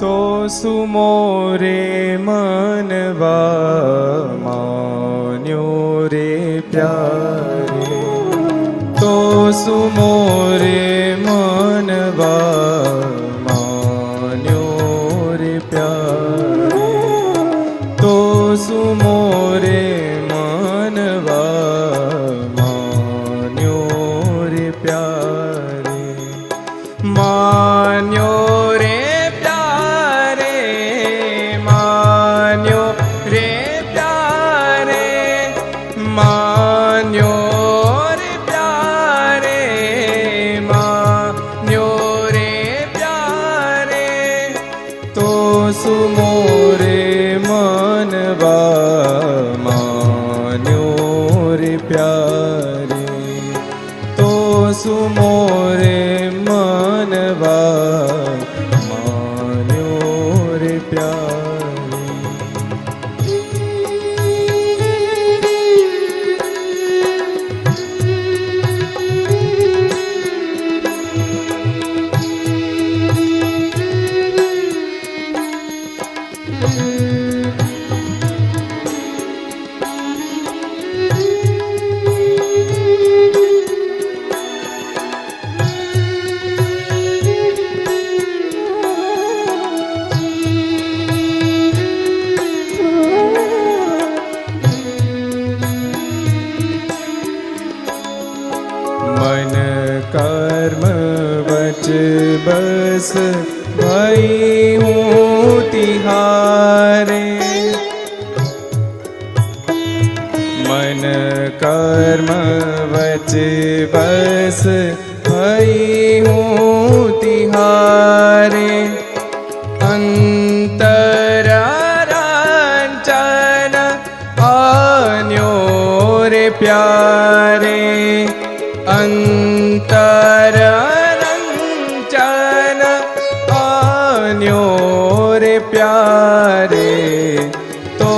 તો સુમોરે મનવા માન્યો રે પ્યારે. તો સુમોરે મનવા સુમોરે મનવા માન્યો રે પ્યારે તો સુમોરે બસ ભઈ હું તિહારે. મન કર્મ વચ બસ ભઈ હું તિહારે. અંતરાંચન આન્યો રે પ્યારે રે પ્યારે તો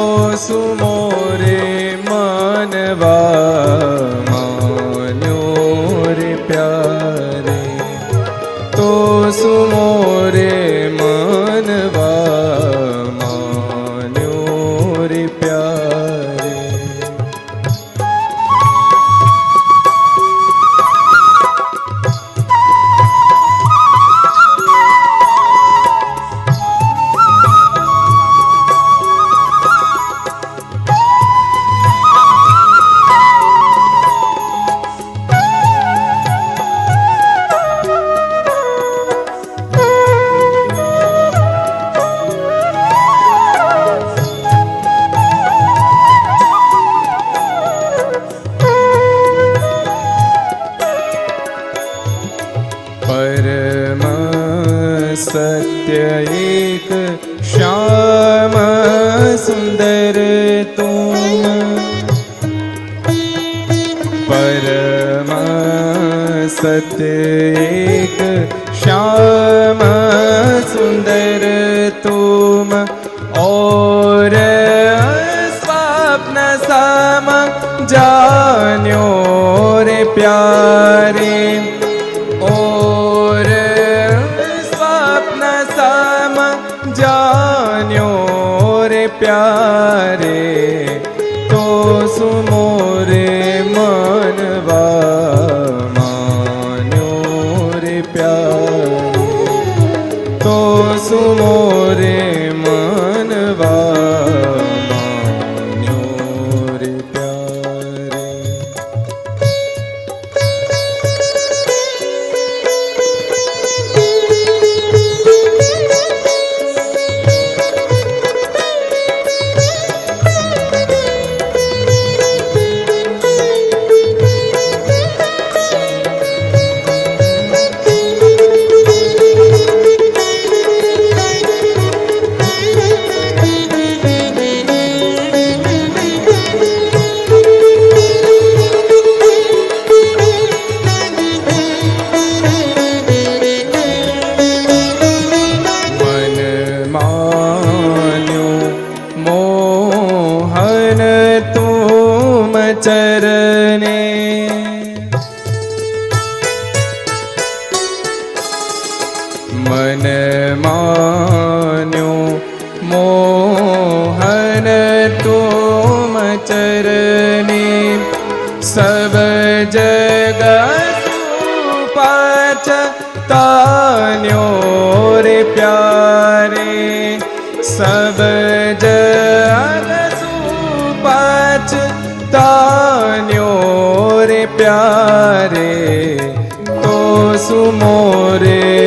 एक श्याम सुन्दर तूम परम सत्य एक श्याम सुन्दर तूम और स्वप्न सम जान्यो रे प्यार રે તો સુમોરે મનવા માન્યો રે પ્યાર તો સુમોરે મન ચરણે મન માન્યું મોહન તુમ ચરણે સબ જગ પાચ તાન્યો બન્યો રે પ્યારે તો સુમોરે